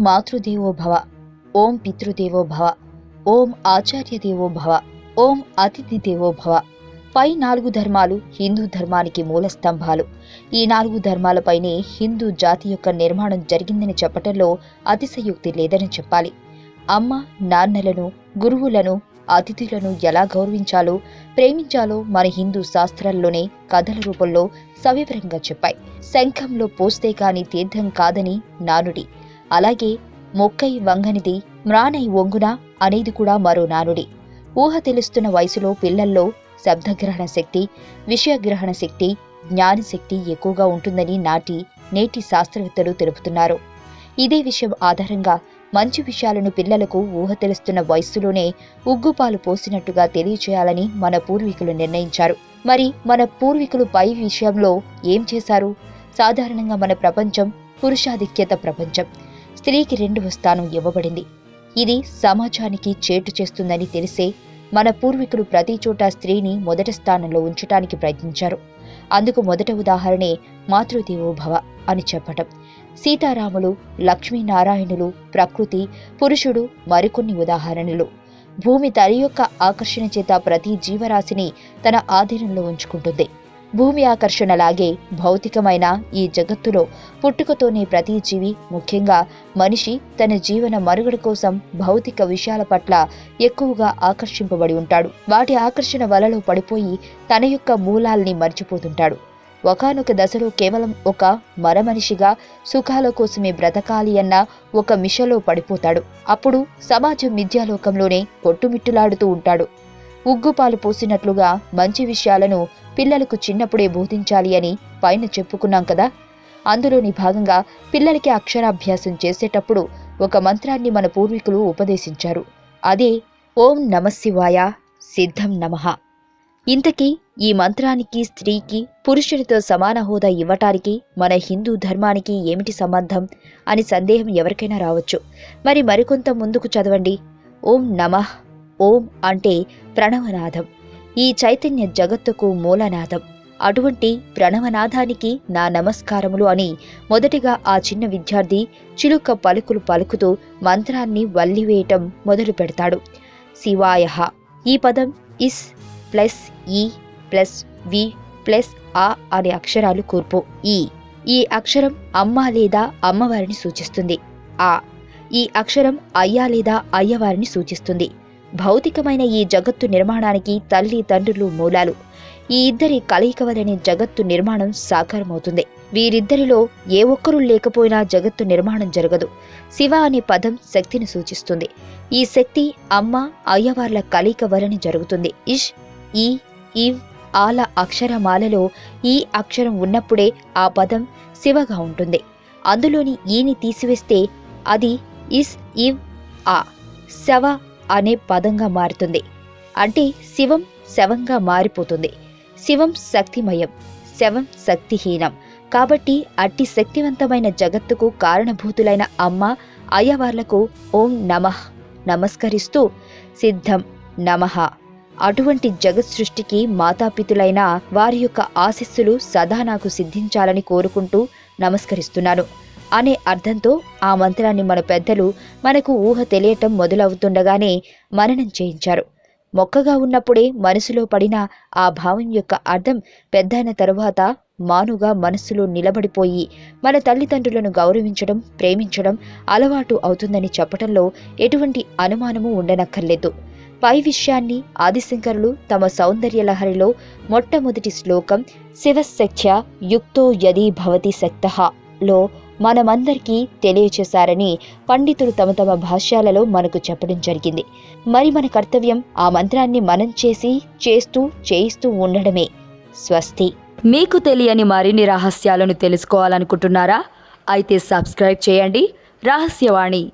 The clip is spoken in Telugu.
మాతృదేవో భవ ఓం పితృదేవో భవ ఓం ఆచార్యదేవో భవ ఓం అతిథి దేవో భవ పై నాలుగు ధర్మాలు హిందూ ధర్మానికి మూల స్తంభాలు. ఈ నాలుగు ధర్మాలపైనే హిందూ జాతి యొక్క నిర్మాణం జరిగిందని చెప్పటంలో అతిశయోక్తి లేదని చెప్పాలి. అమ్మ నాన్నలను గురువులను అతిథులను ఎలా గౌరవించాలో ప్రేమించాలో మన హిందూ శాస్త్రాల్లోనే కథల రూపంలో సవివరంగా చెప్పాయి. శంఖంలో పోస్తే కాని తీర్థం కాదని నానుడి. అలాగే మొక్కై వంగనిది మ్రానై ఒంగున అనేది కూడా మరో నానుడి. ఊహ తెలుస్తున్న వయసులో పిల్లల్లో శబ్దగ్రహణ శక్తి విషయగ్రహణ శక్తి జ్ఞానశక్తి ఎక్కువగా ఉంటుందని నాటి నేటి శాస్త్రవేత్తలు తెలుపుతున్నారు. ఇదే విషయం ఆధారంగా మంచి విషయాలను పిల్లలకు ఊహ తెలుస్తున్న వయస్సులోనే ఉగ్గుపాలు పోసినట్టుగా తెలియచేయాలని మన పూర్వీకులు నిర్ణయించారు. మరి మన పూర్వీకులు పై విషయంలో ఏం చేశారు? సాధారణంగా మన ప్రపంచం పురుషాధిక్యత ప్రపంచం. స్త్రీకి రెండవ స్థానం ఇవ్వబడింది. ఇది సమాజానికి చేటు చేస్తుందని తెలిసే మన పూర్వీకులు ప్రతి చోట స్త్రీని మొదటి స్థానంలో ఉంచటానికి ప్రయత్నించారు. అందుకు మొదట ఉదాహరణే మాతృదేవోభవ అని చెప్పటం. సీతారాములు లక్ష్మీనారాయణులు ప్రకృతి పురుషుడు మరికొన్ని ఉదాహరణలు. భూమి తన యొక్క ఆకర్షణ చేత ప్రతి జీవరాశిని తన ఆధీనంలో ఉంచుకుంటుంది. భూమి ఆకర్షణలాగే భౌతికమైన ఈ జగత్తులో పుట్టుకతోనే ప్రతి జీవి ముఖ్యంగా మనిషి తన జీవన మనుగడ కోసం భౌతిక విషయాల పట్ల ఎక్కువగా ఆకర్షింపబడి ఉంటాడు. వాటి ఆకర్షణ వలలో పడిపోయి తన యొక్క మూలాల్ని మర్చిపోతుంటాడు. ఒకానొక దశలో కేవలం ఒక మరమనిషిగా సుఖాల కోసమే బ్రతకాలి అన్న ఒక మిషలో పడిపోతాడు. అప్పుడు సమాజం మిథ్యాలోకంలోనే కొట్టుమిట్టులాడుతూ ఉంటాడు. ఉగ్గుపాలు పోసినట్లుగా మంచి విషయాలను పిల్లలకు చిన్నప్పుడే బోధించాలి అని పైన చెప్పుకున్నాం కదా. అందులోని భాగంగా పిల్లలకి అక్షరాభ్యాసం చేసేటప్పుడు ఒక మంత్రాన్ని మన పూర్వీకులు ఉపదేశించారు. అదే ఓం నమశివాయ సిద్ధం నమః. ఇంతకీ ఈ మంత్రానికి స్త్రీకి పురుషునితో సమాన హోదా ఇవ్వటానికి మన హిందూ ధర్మానికి ఏమిటి సంబంధం అని సందేహం ఎవరికైనా రావచ్చు. మరి మరికొంత ముందుకు చదవండి. ఓం నమః ఓం అంటే ప్రణవనాథం ఈ చైతన్య జగత్తుకు మూలనాదం. అటువంటి ప్రణవనాథానికి నా నమస్కారములు అని మొదటిగా ఆ చిన్న విద్యార్థి చిలుక పలుకులు పలుకుతూ మంత్రాన్ని వల్లివేయటం మొదలు పెడతాడు. శివాయ. ఈ పదం ఇస్ ప్లస్ ఈ ప్లస్ వి ప్లస్ ఆ అనే అక్షరాలు కూర్పు. ఈ. ఈ అక్షరం అమ్మ లేదా అమ్మవారిని సూచిస్తుంది. ఆ. ఈ అక్షరం అయ్యా లేదా అయ్యవారిని సూచిస్తుంది. భౌతికమైన ఈ జగత్తు నిర్మాణానికి తల్లి తండ్రులు మూలాలు. ఈ ఇద్దరి కలయిక వలనే జగత్తు నిర్మాణం సాకారమవుతుంది. వీరిద్దరిలో ఏ ఒక్కరూ లేకపోయినా జగత్తు నిర్మాణం జరగదు. శివ అనే పదం శక్తిని సూచిస్తుంది. ఈ శక్తి అమ్మ అయ్యవార్ల కలయిక వలన జరుగుతుంది. ఇష్ ఈ ఇవ్ ఆల అక్షరమాలలో ఈ అక్షరం ఉన్నప్పుడే ఆ పదం శివగా ఉంటుంది. అందులోని ఈని తీసివేస్తే అది ఇస్ ఇవ్ ఆ శవ అనే పదంగా మారుతుంది. అంటే శివం శవంగా మారిపోతుంది. శివం శక్తిమయం శవం శక్తిహీనం. కాబట్టి అట్టి శక్తివంతమైన జగత్తుకు కారణభూతులైన అమ్మ అయ్యవార్లకు ఓం నమః నమస్కరిస్తూ సిద్ధం నమః. అటువంటి జగత్ సృష్టికి మాతాపితులైన వారి యొక్క ఆశీస్సులు సదా నాకు సిద్ధించాలని కోరుకుంటూ నమస్కరిస్తున్నాను. అనే అర్థంతో ఆ మంత్రాన్ని మన పెద్దలు మనకు ఊహ తెలియటం మొదలవుతుండగానే మననం చేయించారు. మొక్కగా ఉన్నప్పుడే మనసులో పడిన ఆ భావం యొక్క అర్థం పెద్దయిన తరువాత మానుగా మనస్సులో నిలబడిపోయి మన తల్లిదండ్రులను గౌరవించడం ప్రేమించడం అలవాటు అవుతుందని చెప్పటంలో ఎటువంటి అనుమానము ఉండనక్కర్లేదు. పై విషయాన్ని ఆదిశంకరులు తమ సౌందర్య లహరిలో మొట్టమొదటి శ్లోకం శివశక్త్య యుక్తో యది భవతి శక్త లో మనమందరికీ తెలియచేశారని పండితులు తమ తమ భాష్యాలలో మనకు చెప్పడం జరిగింది. మరి మన కర్తవ్యం ఆ మంత్రాన్ని మనం చేసి చేస్తూ చేయిస్తూ ఉండడమే. స్వస్తి. మీకు తెలియని మరిన్ని రహస్యాలను తెలుసుకోవాలనుకుంటున్నారా? అయితే సబ్స్క్రైబ్ చేయండి. రహస్యవాణి